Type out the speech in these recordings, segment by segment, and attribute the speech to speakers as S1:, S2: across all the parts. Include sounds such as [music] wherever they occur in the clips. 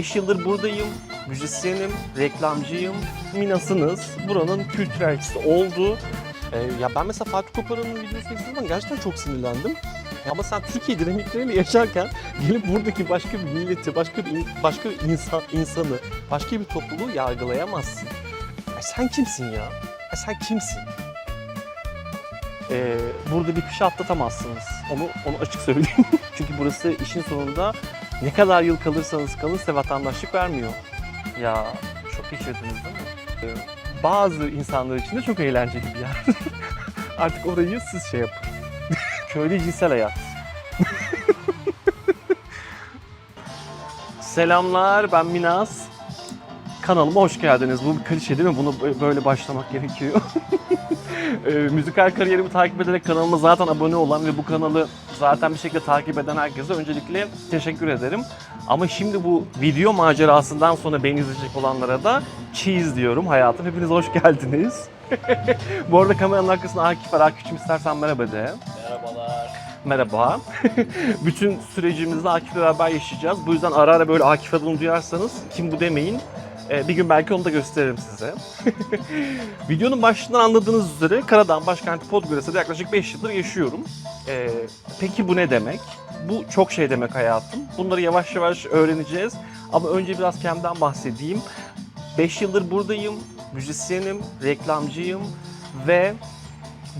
S1: 5 yıldır buradayım, müzisyenim, reklamcıyım, Minas'ınız, buranın kültürelçisi oldu. Ee, ya ben mesela Fatih Kopara'nın videosunu izlediğim gerçekten çok sinirlendim. Ama sen Türkiye dinamikleriyle yaşarken gelip buradaki başka bir milleti, başka bir in- başka bir insan insanı, başka bir topluluğu yargılayamazsın. Ya sen kimsin ya? Ya sen kimsin? Ee, burada bir kışı atlatamazsınız. Onu onu açık söyleyeyim. [laughs] Çünkü burası işin sonunda ne kadar yıl kalırsanız kalın size vatandaşlık vermiyor. Ya çok geçirdiniz değil mi? Ee, bazı insanlar için de çok eğlenceli bir yer. [laughs] Artık orayı siz şey yapın. [laughs] Köylü cinsel hayat. [laughs] Selamlar ben Minas. Kanalıma hoş geldiniz. Bu bir klişe değil mi? Bunu bö- böyle başlamak gerekiyor. Ee, müzikal kariyerimi takip ederek kanalıma zaten abone olan ve bu kanalı zaten bir şekilde takip eden herkese öncelikle teşekkür ederim. Ama şimdi bu video macerasından sonra beni izleyecek olanlara da cheese diyorum hayatım. Hepiniz hoş geldiniz. [laughs] bu arada kameranın arkasında Akif var. Akif'cim istersen merhaba de.
S2: Merhabalar.
S1: Merhaba. [laughs] Bütün sürecimizi Akif'le beraber yaşayacağız. Bu yüzden ara ara böyle Akif adını duyarsanız kim bu demeyin. Ee, Bir gün belki onu da gösteririm size. [laughs] Videonun başından anladığınız üzere Karadağ başkenti Podgorica'da yaklaşık 5 yıldır yaşıyorum. Ee, peki bu ne demek? Bu çok şey demek hayatım. Bunları yavaş yavaş öğreneceğiz. Ama önce biraz kendimden bahsedeyim. 5 yıldır buradayım, müzisyenim, reklamcıyım ve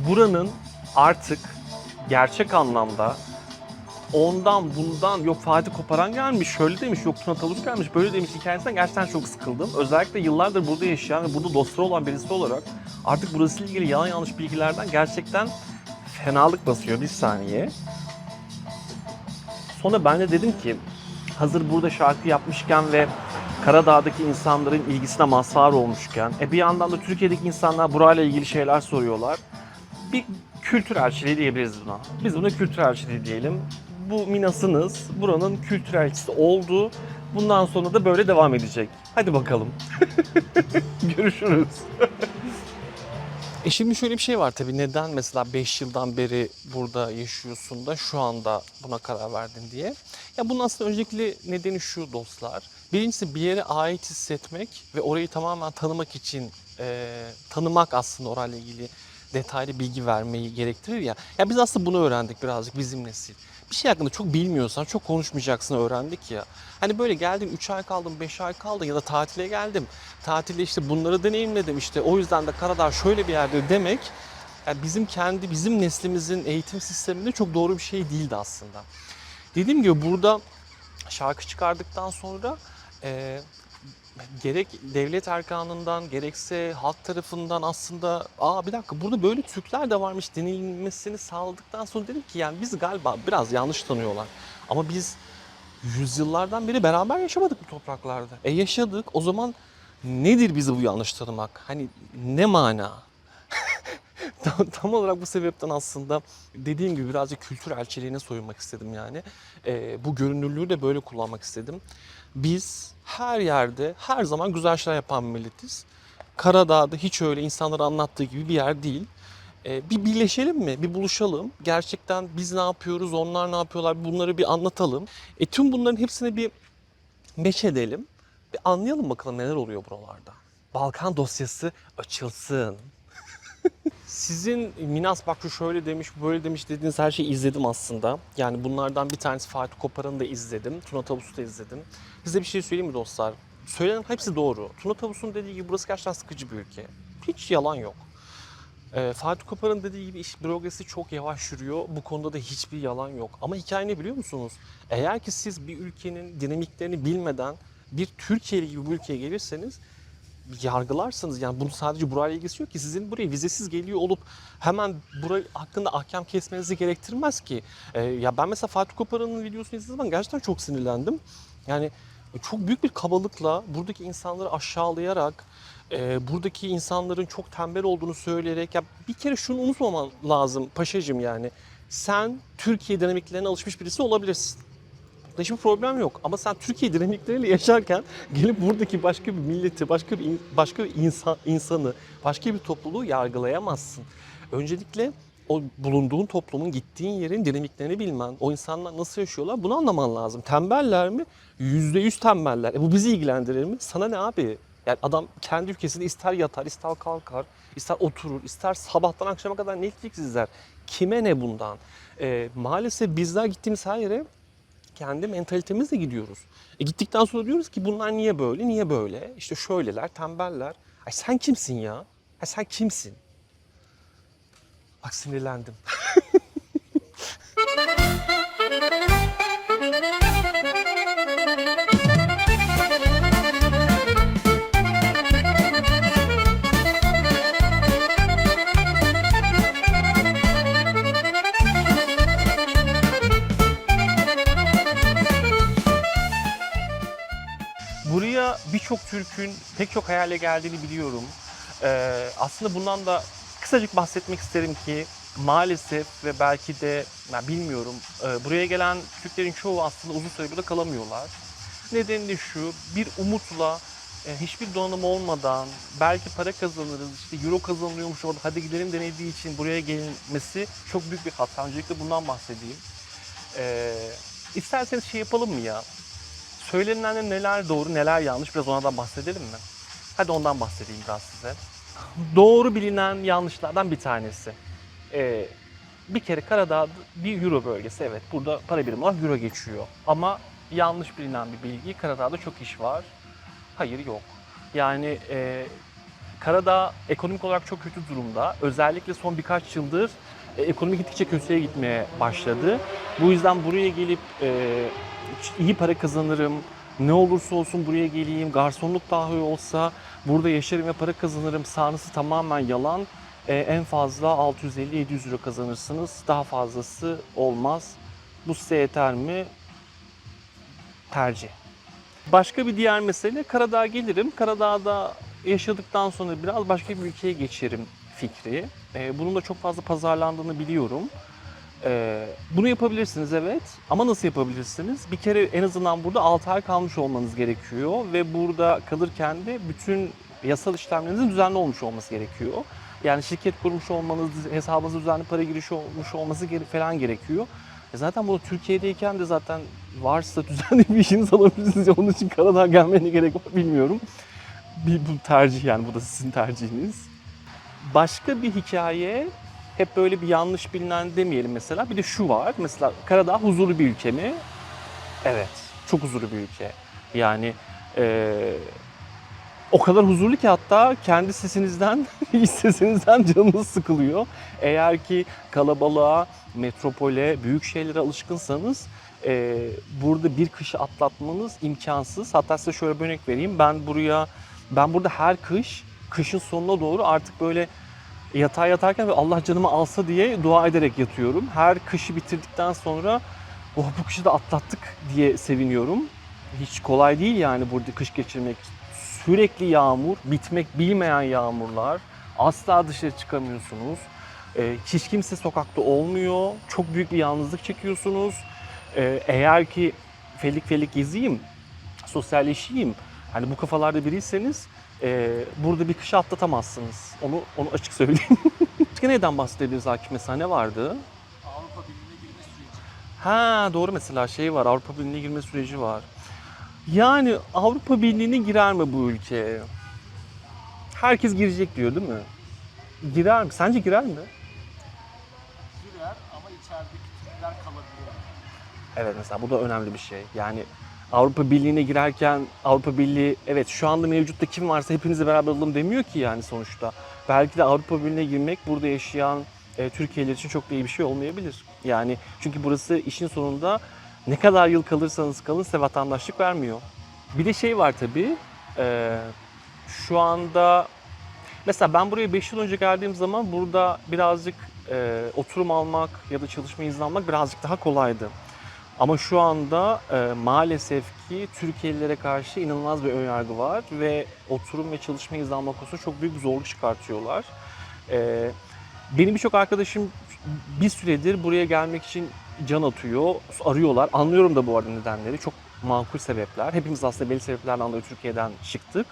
S1: buranın artık gerçek anlamda ondan bundan yok Fatih Koparan gelmiş, şöyle demiş, yok Tuna Tavus gelmiş, böyle demiş hikayesinden gerçekten çok sıkıldım. Özellikle yıllardır burada yaşayan ve burada dostları olan birisi olarak artık burası ile ilgili yalan yanlış bilgilerden gerçekten fenalık basıyor bir saniye. Sonra ben de dedim ki hazır burada şarkı yapmışken ve Karadağ'daki insanların ilgisine mazhar olmuşken e bir yandan da Türkiye'deki insanlar burayla ilgili şeyler soruyorlar. Bir kültür elçiliği diyebiliriz buna. Biz buna kültür elçiliği diyelim. Bu Minas'ınız buranın kültür elçisi oldu. Bundan sonra da böyle devam edecek. Hadi bakalım. [laughs] Görüşürüz. E şimdi şöyle bir şey var tabii. Neden mesela 5 yıldan beri burada yaşıyorsun da şu anda buna karar verdin diye. Ya bunun aslında öncelikli nedeni şu dostlar. Birincisi bir yere ait hissetmek ve orayı tamamen tanımak için e, tanımak aslında orayla ilgili detaylı bilgi vermeyi gerektirir ya. Ya biz aslında bunu öğrendik birazcık bizim nesil. Bir şey hakkında çok bilmiyorsan çok konuşmayacaksın öğrendik ya. Hani böyle geldim 3 ay kaldım 5 ay kaldım ya da tatile geldim. Tatilde işte bunları deneyimledim işte o yüzden de Karadağ şöyle bir yerde demek yani bizim kendi bizim neslimizin eğitim sisteminde çok doğru bir şey değildi aslında. Dediğim gibi burada şarkı çıkardıktan sonra e, gerek devlet erkanından gerekse halk tarafından aslında aa bir dakika burada böyle Türkler de varmış denilmesini sağladıktan sonra dedim ki yani biz galiba biraz yanlış tanıyorlar. Ama biz yüzyıllardan beri beraber yaşamadık bu topraklarda. E yaşadık o zaman nedir bizi bu yanlış tanımak? Hani ne mana? [laughs] tam, tam olarak bu sebepten aslında dediğim gibi birazcık kültür elçiliğine soyunmak istedim yani. Ee, bu görünürlüğü de böyle kullanmak istedim. Biz her yerde her zaman güzel şeyler yapan bir milletiz. Karadağ'da hiç öyle insanlara anlattığı gibi bir yer değil. Ee, bir birleşelim mi? Bir buluşalım. Gerçekten biz ne yapıyoruz, onlar ne yapıyorlar bunları bir anlatalım. E, tüm bunların hepsini bir meç edelim. Bir anlayalım bakalım neler oluyor buralarda. Balkan dosyası açılsın. Sizin Minas bak şu şöyle demiş, böyle demiş dediğiniz her şeyi izledim aslında. Yani bunlardan bir tanesi Fatih Koparan'ı da izledim. Tuna Tavus'u da izledim. Size bir şey söyleyeyim mi dostlar? Söylenen hepsi doğru. Tuna Tavus'un dediği gibi burası gerçekten sıkıcı bir ülke. Hiç yalan yok. Ee, Fatih Kopar'ın dediği gibi iş bürokrasi çok yavaş yürüyor. Bu konuda da hiçbir yalan yok. Ama hikaye ne biliyor musunuz? Eğer ki siz bir ülkenin dinamiklerini bilmeden bir Türkiye gibi bir ülkeye gelirseniz yargılarsınız. Yani bunun sadece burayla ilgisi yok ki. Sizin buraya vizesiz geliyor olup hemen burayı hakkında ahkam kesmenizi gerektirmez ki. Ee, ya ben mesela Fatih Koparan'ın videosunu izlediğim zaman gerçekten çok sinirlendim. Yani çok büyük bir kabalıkla buradaki insanları aşağılayarak e, buradaki insanların çok tembel olduğunu söyleyerek ya bir kere şunu unutmaman lazım paşacım yani. Sen Türkiye dinamiklerine alışmış birisi olabilirsin. Bunda hiçbir problem yok. Ama sen Türkiye dinamikleriyle yaşarken gelip buradaki başka bir milleti, başka bir in- başka bir insan insanı, başka bir topluluğu yargılayamazsın. Öncelikle
S2: o bulunduğun toplumun gittiğin yerin dinamiklerini bilmen, o insanlar nasıl yaşıyorlar bunu anlaman lazım. Tembeller mi? Yüzde yüz tembeller. E bu bizi ilgilendirir mi? Sana ne abi? Yani adam kendi ülkesinde ister yatar, ister kalkar, ister oturur, ister sabahtan akşama kadar Netflix izler. Kime ne bundan? E, maalesef bizler gittiğimiz her yere kendi mentalitemizle gidiyoruz. E gittikten sonra diyoruz ki bunlar niye böyle, niye böyle? İşte şöyleler, tembeller. Ay sen kimsin ya? Ay sen kimsin? Bak sinirlendim. [laughs]
S1: Birçok Türk'ün pek çok hayale geldiğini biliyorum. Ee, aslında bundan da kısacık bahsetmek isterim ki maalesef ve belki de ben bilmiyorum e, buraya gelen Türklerin çoğu aslında uzun süre burada kalamıyorlar. Nedeni de şu bir umutla e, hiçbir donanım olmadan belki para kazanırız işte euro kazanılıyormuş orada hadi gidelim denediği için buraya gelinmesi çok büyük bir hata. Öncelikle bundan bahsedeyim. Ee, isterseniz şey yapalım mı ya? Söylenilenler neler doğru neler yanlış biraz onlardan bahsedelim mi? Hadi ondan bahsedeyim biraz size. Doğru bilinen yanlışlardan bir tanesi. Ee, bir kere Karadağ bir euro bölgesi evet burada para birimi olarak euro geçiyor. Ama yanlış bilinen bir bilgi Karadağ'da çok iş var. Hayır yok. Yani e, Karadağ ekonomik olarak çok kötü durumda. Özellikle son birkaç yıldır e, ekonomi gittikçe kötüye gitmeye başladı. Bu yüzden buraya gelip e, iyi para kazanırım, ne olursa olsun buraya geleyim, garsonluk dahi olsa burada yaşarım ve para kazanırım sahnesi tamamen yalan. E, en fazla 650-700 euro kazanırsınız. Daha fazlası olmaz. Bu size yeter mi? Tercih. Başka bir diğer mesele Karadağ'a gelirim. Karadağ'da yaşadıktan sonra biraz başka bir ülkeye geçerim fikri. E, bunun da çok fazla pazarlandığını biliyorum. E, bunu yapabilirsiniz evet ama nasıl yapabilirsiniz? Bir kere en azından burada 6 ay kalmış olmanız gerekiyor ve burada kalırken de bütün yasal işlemlerinizin düzenli olmuş olması gerekiyor. Yani şirket kurmuş olmanız, hesabınıza düzenli para girişi olmuş olması falan gerekiyor. E zaten bunu Türkiye'deyken de zaten varsa [laughs] düzenli bir işiniz alabilirsiniz. Onun için Karadağ'a gelmene gerek var bilmiyorum. Bir, bu tercih yani bu da sizin tercihiniz. Başka bir hikaye hep böyle bir yanlış bilinen demeyelim mesela. Bir de şu var. Mesela Karadağ huzurlu bir ülke mi? Evet. Çok huzurlu bir ülke. Yani eee, o kadar huzurlu ki hatta kendi sesinizden, [laughs] iç sesinizden canınız sıkılıyor. Eğer ki kalabalığa, metropole, büyük şeylere alışkınsanız eee, burada bir kışı atlatmanız imkansız. Hatta size şöyle bir örnek vereyim. Ben buraya, ben burada her kış, kışın sonuna doğru artık böyle yatağa yatarken ve Allah canımı alsa diye dua ederek yatıyorum. Her kışı bitirdikten sonra oh bu kışı da atlattık diye seviniyorum. Hiç kolay değil yani burada kış geçirmek. Sürekli yağmur, bitmek bilmeyen yağmurlar. Asla dışarı çıkamıyorsunuz. Ee, hiç kimse sokakta olmuyor. Çok büyük bir yalnızlık çekiyorsunuz. Ee, eğer ki felik felik gezeyim, sosyalleşeyim, hani bu kafalarda biriyseniz e, burada bir kışı atlatamazsınız. Onu onu açık söyleyeyim. [laughs] Başka neden bahsedebiliriz Akif mesela ne vardı?
S3: Avrupa Birliği'ne girme süreci.
S1: Ha doğru mesela şey var Avrupa Birliği'ne girme süreci var. Yani Avrupa Birliği'ne girer mi bu ülke? Herkes girecek diyor değil mi? Girer mi? Sence girer mi?
S3: Girer ama içerideki Türkler kalabilir.
S1: Evet mesela bu da önemli bir şey. Yani Avrupa Birliği'ne girerken Avrupa Birliği evet şu anda mevcutta kim varsa hepinizle beraber olalım demiyor ki yani sonuçta. Belki de Avrupa Birliği'ne girmek burada yaşayan e, Türkiye'liler için çok da iyi bir şey olmayabilir. Yani çünkü burası işin sonunda ne kadar yıl kalırsanız kalın size vatandaşlık vermiyor. Bir de şey var tabii. e, şu anda mesela ben buraya 5 yıl önce geldiğim zaman burada birazcık e, oturum almak ya da çalışma izni almak birazcık daha kolaydı. Ama şu anda e, maalesef ki Türkiye'lilere karşı inanılmaz bir önyargı var ve oturum ve çalışma almak konusunda çok büyük bir zorluk çıkartıyorlar. E, benim birçok arkadaşım bir süredir buraya gelmek için can atıyor, arıyorlar. Anlıyorum da bu arada nedenleri. Çok makul sebepler. Hepimiz aslında belli sebeplerden dolayı Türkiye'den çıktık.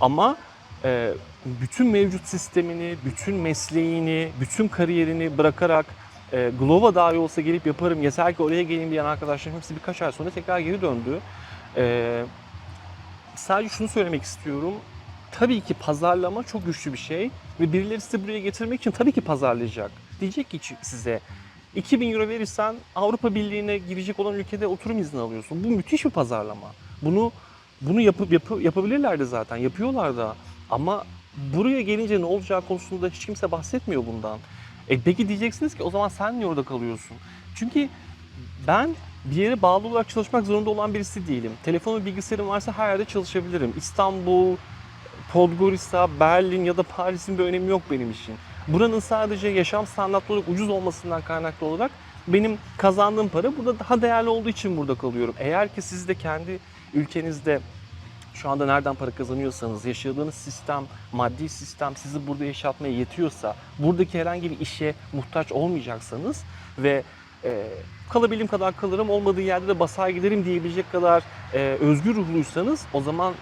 S1: Ama e, bütün mevcut sistemini, bütün mesleğini, bütün kariyerini bırakarak e, Glovo dahi olsa gelip yaparım yeter ki oraya geleyim diyen arkadaşlarım hepsi birkaç ay sonra tekrar geri döndü. E, sadece şunu söylemek istiyorum. Tabii ki pazarlama çok güçlü bir şey ve birileri sizi buraya getirmek için tabii ki pazarlayacak. Diyecek ki size 2000 euro verirsen Avrupa Birliği'ne girecek olan ülkede oturum izni alıyorsun. Bu müthiş bir pazarlama. Bunu bunu yapıp yapı, yapabilirlerdi zaten. Yapıyorlar da. Ama buraya gelince ne olacağı konusunda hiç kimse bahsetmiyor bundan. E peki diyeceksiniz ki o zaman sen niye orada kalıyorsun? Çünkü ben bir yere bağlı olarak çalışmak zorunda olan birisi değilim. Telefonu bilgisayarım varsa her yerde çalışabilirim. İstanbul, Podgorica, Berlin ya da Paris'in bir önemi yok benim için. Buranın sadece yaşam standartları olarak ucuz olmasından kaynaklı olarak benim kazandığım para burada daha değerli olduğu için burada kalıyorum. Eğer ki siz de kendi ülkenizde şu anda nereden para kazanıyorsanız, yaşadığınız sistem, maddi sistem sizi burada yaşatmaya yetiyorsa, buradaki herhangi bir işe muhtaç olmayacaksanız ve e, kalabildiğim kadar kalırım, olmadığı yerde de basar giderim diyebilecek kadar e, özgür ruhluysanız o zaman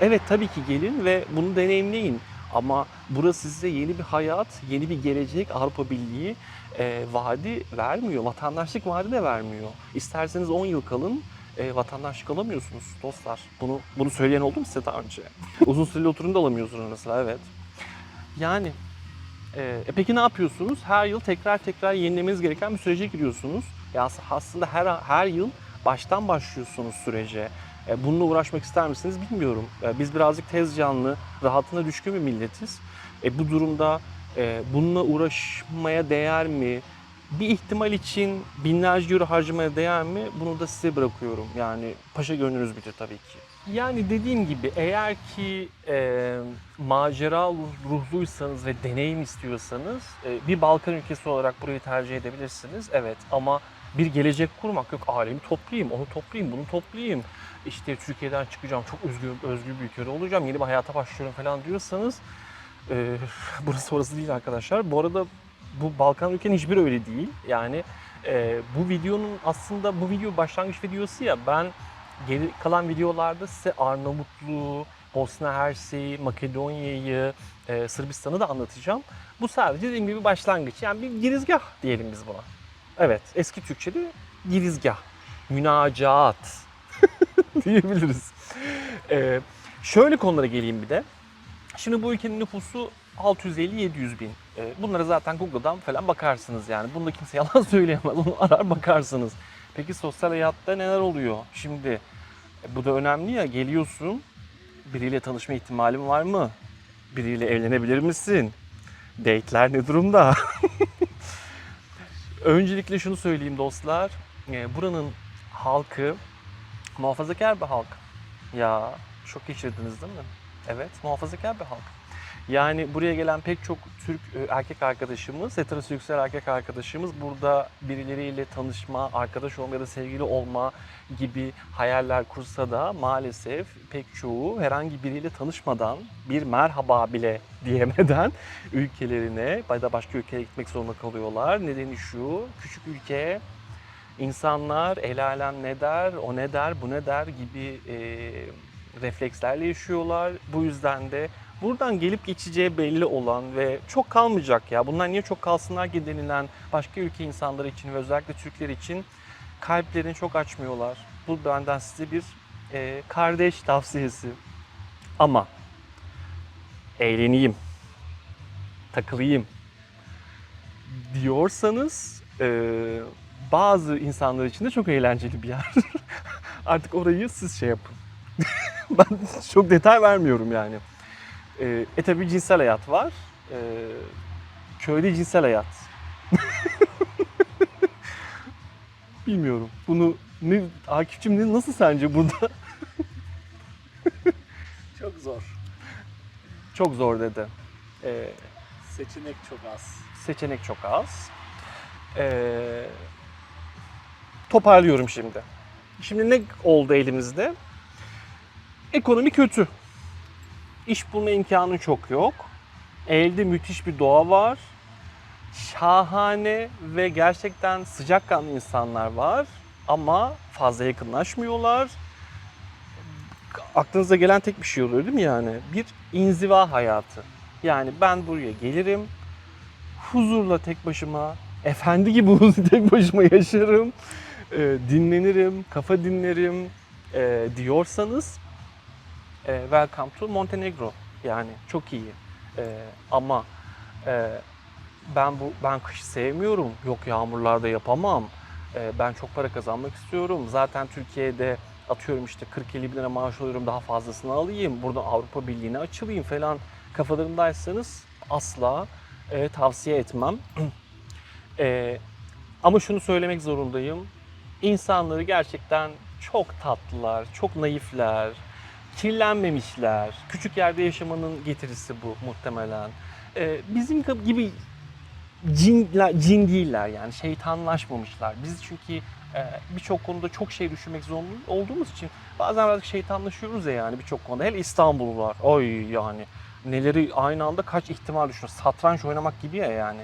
S1: evet tabii ki gelin ve bunu deneyimleyin. Ama burası size yeni bir hayat, yeni bir gelecek, Avrupa Birliği e, vaadi vermiyor. Vatandaşlık vaadi de vermiyor. İsterseniz 10 yıl kalın, e, vatandaşlık alamıyorsunuz dostlar. Bunu bunu söyleyen oldu mu size daha önce? [laughs] Uzun süreli oturum da alamıyorsunuz mesela evet. Yani e, e peki ne yapıyorsunuz? Her yıl tekrar tekrar yenilemeniz gereken bir sürece giriyorsunuz. Ya aslında her her yıl baştan başlıyorsunuz sürece. E, bununla uğraşmak ister misiniz bilmiyorum. E, biz birazcık tez canlı, rahatına düşkün bir milletiz. E, bu durumda e, bununla uğraşmaya değer mi? Bir ihtimal için binlerce euro harcamaya değer mi? Bunu da size bırakıyorum. Yani paşa gönlünüz bilir tabii ki. Yani dediğim gibi eğer ki e, macera ruhluysanız ve deneyim istiyorsanız e, bir Balkan ülkesi olarak burayı tercih edebilirsiniz. Evet ama bir gelecek kurmak yok. Ailemi toplayayım, onu toplayayım, bunu toplayayım. İşte Türkiye'den çıkacağım, çok özgür, özgür bir ülkede olacağım, yeni bir hayata başlıyorum falan diyorsanız e, [laughs] burası orası değil arkadaşlar. Bu arada bu Balkan ülkenin hiçbiri öyle değil. Yani e, bu videonun aslında bu video başlangıç videosu ya ben geri kalan videolarda size Arnavutluğu, Bosna Hersek'i, Makedonya'yı, e, Sırbistan'ı da anlatacağım. Bu sadece dediğim gibi başlangıç. Yani bir girizgah diyelim biz buna. Evet, eski Türkçe'de girizgah, münacaat [laughs] diyebiliriz. E, şöyle konulara geleyim bir de. Şimdi bu ülkenin nüfusu 650-700 bin. E, bunlara zaten Google'dan falan bakarsınız yani. Bunda kimse [laughs] yalan söyleyemez. Onu arar bakarsınız. Peki sosyal hayatta neler oluyor? Şimdi e, bu da önemli ya geliyorsun biriyle tanışma ihtimalin var mı? Biriyle evlenebilir misin? Date'ler ne durumda? [laughs] Öncelikle şunu söyleyeyim dostlar. E, Buranın halkı muhafazakar bir halk. Ya şok geçirdiniz değil mi? Evet muhafazakar bir halk. Yani buraya gelen pek çok Türk e, erkek arkadaşımız, heteroseksüel erkek arkadaşımız burada birileriyle tanışma, arkadaş olma ya da sevgili olma gibi hayaller kursa da maalesef pek çoğu herhangi biriyle tanışmadan, bir merhaba bile [laughs] diyemeden ülkelerine ya da başka ülkeye gitmek zorunda kalıyorlar. Nedeni şu, küçük ülke insanlar el alem ne der, o ne der, bu ne der gibi e, reflekslerle yaşıyorlar. Bu yüzden de buradan gelip geçeceği belli olan ve çok kalmayacak ya bunlar niye çok kalsınlar ki denilen başka ülke insanları için ve özellikle Türkler için kalplerini çok açmıyorlar. Bu benden size bir e, kardeş tavsiyesi. Ama eğleneyim, takılayım diyorsanız e, bazı insanlar için de çok eğlenceli bir yer. [laughs] Artık orayı siz şey yapın. [laughs] ben çok detay vermiyorum yani. E, e tabi cinsel hayat var. E, köyde cinsel hayat. [laughs] Bilmiyorum. Bunu ne Akif'cim ne, nasıl sence burada? [laughs]
S3: Çok zor.
S1: çok zor dedi. E,
S3: Seçenek çok az.
S1: seçenek çok az. E, toparlıyorum şimdi. Şimdi ne oldu elimizde? Ekonomi kötü. İş bulma imkanı çok yok. Elde müthiş bir doğa var. Şahane ve gerçekten sıcakkanlı insanlar var. Ama fazla yakınlaşmıyorlar. aklınıza gelen tek bir şey oluyor değil mi yani? Bir inziva hayatı. Yani ben buraya gelirim, huzurla tek başıma, efendi gibi [laughs] tek başıma yaşarım, e, dinlenirim, kafa dinlerim e, diyorsanız e, welcome to Montenegro. Yani çok iyi. E, ama e, ben bu ben kışı sevmiyorum. Yok yağmurlarda yapamam. E, ben çok para kazanmak istiyorum. Zaten Türkiye'de atıyorum işte 40-50 bin lira maaş alıyorum daha fazlasını alayım. Buradan Avrupa Birliği'ne açılayım falan kafalarındaysanız asla e, tavsiye etmem. [clears throat] E, ama şunu söylemek zorundayım. İnsanları gerçekten çok tatlılar, çok naifler, kirlenmemişler. Küçük yerde yaşamanın getirisi bu muhtemelen. E, bizim gibi cinler, cin değiller yani şeytanlaşmamışlar. Biz çünkü e, birçok konuda çok şey düşünmek zorunda olduğumuz için bazen birazcık şeytanlaşıyoruz ya yani birçok konuda. Hele İstanbullular. Oy yani neleri aynı anda kaç ihtimal düşünüyor. Satranç oynamak gibi ya yani.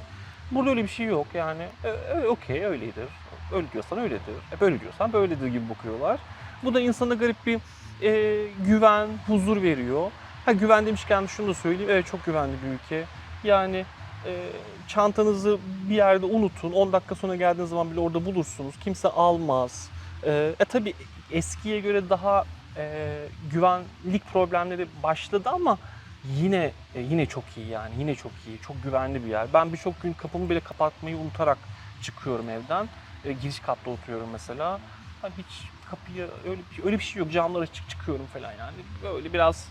S1: Burada öyle bir şey yok yani. E, e, Okey öyledir. Öyle diyorsan öyledir. E, böyle diyorsan böyledir gibi bakıyorlar. Bu da insana garip bir e, güven, huzur veriyor. Ha güven demişken şunu da söyleyeyim. Evet çok güvenli bir ülke. Yani e, çantanızı bir yerde unutun. 10 dakika sonra geldiğiniz zaman bile orada bulursunuz. Kimse almaz. E, e tabi eskiye göre daha e, güvenlik problemleri başladı ama yine e, yine çok iyi yani. Yine çok iyi. Çok güvenli bir yer. Ben birçok gün kapımı bile kapatmayı unutarak çıkıyorum evden. E, giriş katta oturuyorum mesela. Ha, hiç kapıyı öyle bir, öyle bir şey yok. Camlar açık çıkıyorum falan yani. Böyle biraz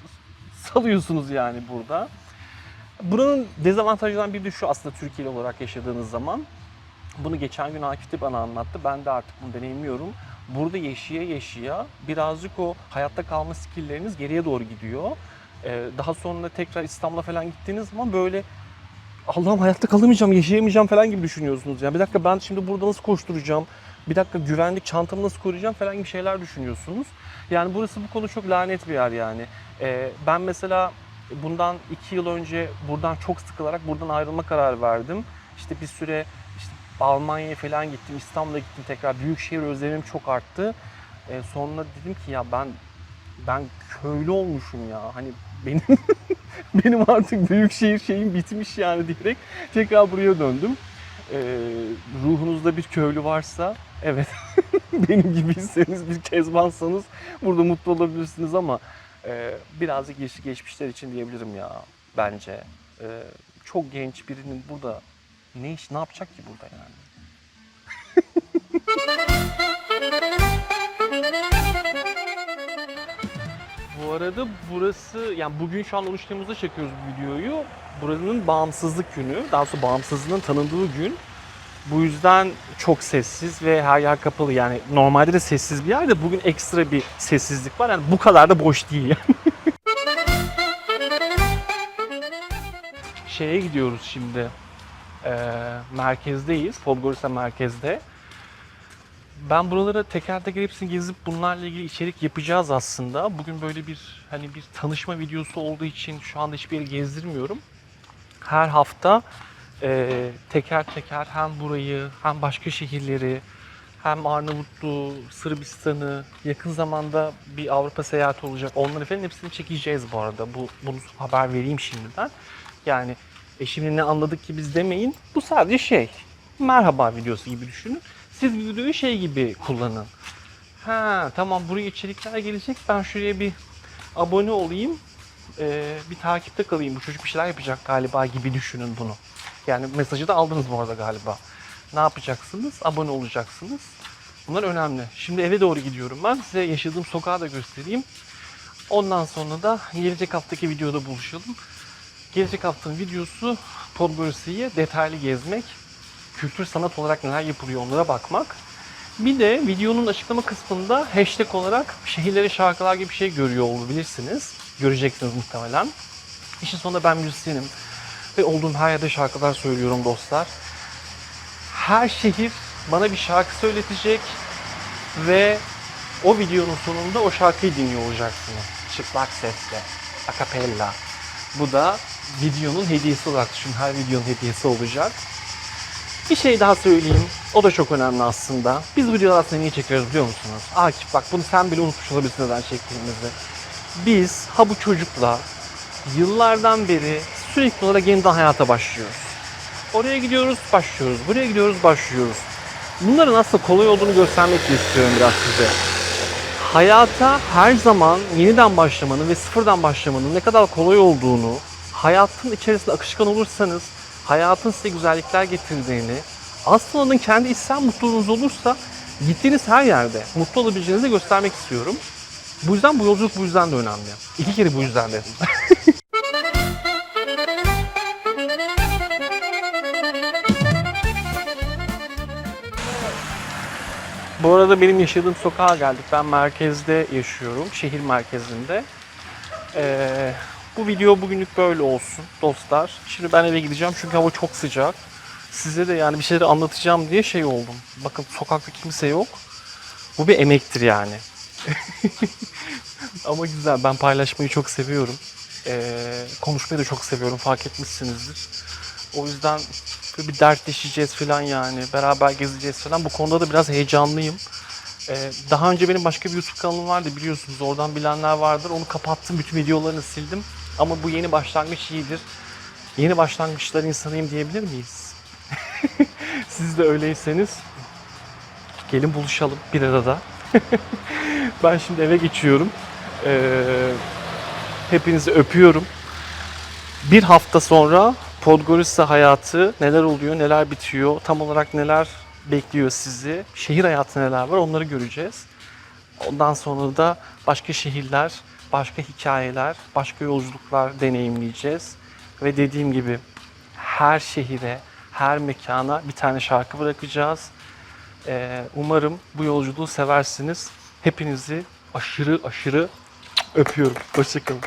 S1: salıyorsunuz yani burada. Buranın dezavantajlarından biri de şu aslında Türkiye'li olarak yaşadığınız zaman. Bunu geçen gün Akif de bana anlattı. Ben de artık bunu deneyimliyorum. Burada yaşaya yaşaya birazcık o hayatta kalma skillleriniz geriye doğru gidiyor. Ee, daha sonra tekrar İstanbul'a falan gittiğiniz zaman böyle Allah'ım hayatta kalamayacağım, yaşayamayacağım falan gibi düşünüyorsunuz. Yani bir dakika ben şimdi burada nasıl koşturacağım? Bir dakika güvenlik çantamı nasıl koruyacağım falan gibi şeyler düşünüyorsunuz. Yani burası bu konu çok lanet bir yer yani. Ee, ben mesela bundan iki yıl önce buradan çok sıkılarak buradan ayrılma kararı verdim. İşte bir süre işte Almanya'ya falan gittim, İstanbul'a gittim tekrar. Büyükşehir özlemim çok arttı. Ee, sonra dedim ki ya ben ben köylü olmuşum ya. Hani benim [laughs] benim artık büyükşehir şeyim bitmiş yani diyerek tekrar buraya döndüm. Ee, ruhunuzda bir köylü varsa evet [laughs] benim gibiyseniz bir kezbansanız burada mutlu olabilirsiniz ama e, birazcık yaşı geçmişler için diyebilirim ya bence. E, çok genç birinin burada ne iş ne yapacak ki burada yani? Arada burası yani bugün şu an 13 Temmuz'da çekiyoruz bu videoyu. Buranın bağımsızlık günü. Daha doğrusu bağımsızlığın tanındığı gün. Bu yüzden çok sessiz ve her yer kapalı. Yani normalde de sessiz bir yer de bugün ekstra bir sessizlik var. Yani bu kadar da boş değil yani. [laughs] Şeye gidiyoruz şimdi. Ee, merkezdeyiz. Podgorica merkezde. Ben buralara teker teker hepsini gezip bunlarla ilgili içerik yapacağız aslında. Bugün böyle bir hani bir tanışma videosu olduğu için şu anda hiçbir yeri gezdirmiyorum. Her hafta e, teker teker hem burayı hem başka şehirleri hem Arnavutluğu, Sırbistan'ı yakın zamanda bir Avrupa seyahati olacak. Onları falan hepsini çekeceğiz bu arada. Bu bunu haber vereyim şimdiden. Yani e şimdi ne anladık ki biz demeyin. Bu sadece şey. Merhaba videosu gibi düşünün. Siz videoyu şey gibi kullanın. Ha tamam buraya içerikler gelecek. Ben şuraya bir abone olayım. Ee, bir takipte kalayım. Bu çocuk bir şeyler yapacak galiba gibi düşünün bunu. Yani mesajı da aldınız bu arada galiba. Ne yapacaksınız? Abone olacaksınız. Bunlar önemli. Şimdi eve doğru gidiyorum ben. Size yaşadığım sokağı da göstereyim. Ondan sonra da gelecek haftaki videoda buluşalım. Gelecek haftanın videosu Podgorica'yı detaylı gezmek, kültür sanat olarak neler yapılıyor onlara bakmak. Bir de videonun açıklama kısmında hashtag olarak şehirlere şarkılar gibi bir şey görüyor olabilirsiniz. Göreceksiniz muhtemelen. İşin sonunda ben müzisyenim ve olduğum her yerde şarkılar söylüyorum dostlar. Her şehir bana bir şarkı söyletecek ve o videonun sonunda o şarkıyı dinliyor olacaksınız. Çıplak sesle, a cappella. Bu da videonun hediyesi olarak düşün. Her videonun hediyesi olacak. Bir şey daha söyleyeyim. O da çok önemli aslında. Biz bu videoları aslında niye çekiyoruz biliyor musunuz? Akif bak bunu sen bile unutmuş olabilirsin neden çektiğimizi. biz ha bu çocukla yıllardan beri sürekli olarak yeniden hayata başlıyoruz. Oraya gidiyoruz, başlıyoruz. Buraya gidiyoruz, başlıyoruz. Bunların aslında kolay olduğunu göstermek istiyorum biraz size. Hayata her zaman yeniden başlamanın ve sıfırdan başlamanın ne kadar kolay olduğunu, hayatın içerisinde akışkan olursanız hayatın size güzellikler getirdiğini, aslında onun kendi içsel mutluluğunuz olursa gittiğiniz her yerde mutlu olabileceğinizi göstermek istiyorum. Bu yüzden bu yolculuk bu yüzden de önemli. İki kere bu yüzden de. [laughs] Bu arada benim yaşadığım sokağa geldik. Ben merkezde yaşıyorum, şehir merkezinde. Ee, bu video bugünlük böyle olsun dostlar. Şimdi ben eve gideceğim çünkü hava çok sıcak. Size de yani bir şeyleri anlatacağım diye şey oldum. Bakın sokakta kimse yok. Bu bir emektir yani. [laughs] Ama güzel. Ben paylaşmayı çok seviyorum. Ee, konuşmayı da çok seviyorum. Fark etmişsinizdir. O yüzden bir dertleşeceğiz falan yani. Beraber gezeceğiz falan. Bu konuda da biraz heyecanlıyım. Ee, daha önce benim başka bir YouTube kanalım vardı biliyorsunuz. Oradan bilenler vardır. Onu kapattım. Bütün videolarını sildim. Ama bu yeni başlangıç iyidir. Yeni başlangıçlar insanıyım diyebilir miyiz? [laughs] Siz de öyleyseniz gelin buluşalım bir arada. [laughs] ben şimdi eve geçiyorum. Ee, hepinizi öpüyorum. Bir hafta sonra Podgorica hayatı neler oluyor, neler bitiyor, tam olarak neler bekliyor sizi, şehir hayatı neler var onları göreceğiz. Ondan sonra da başka şehirler, başka hikayeler, başka yolculuklar deneyimleyeceğiz. Ve dediğim gibi her şehire, her mekana bir tane şarkı bırakacağız. Ee, umarım bu yolculuğu seversiniz. Hepinizi aşırı aşırı öpüyorum. Hoşçakalın.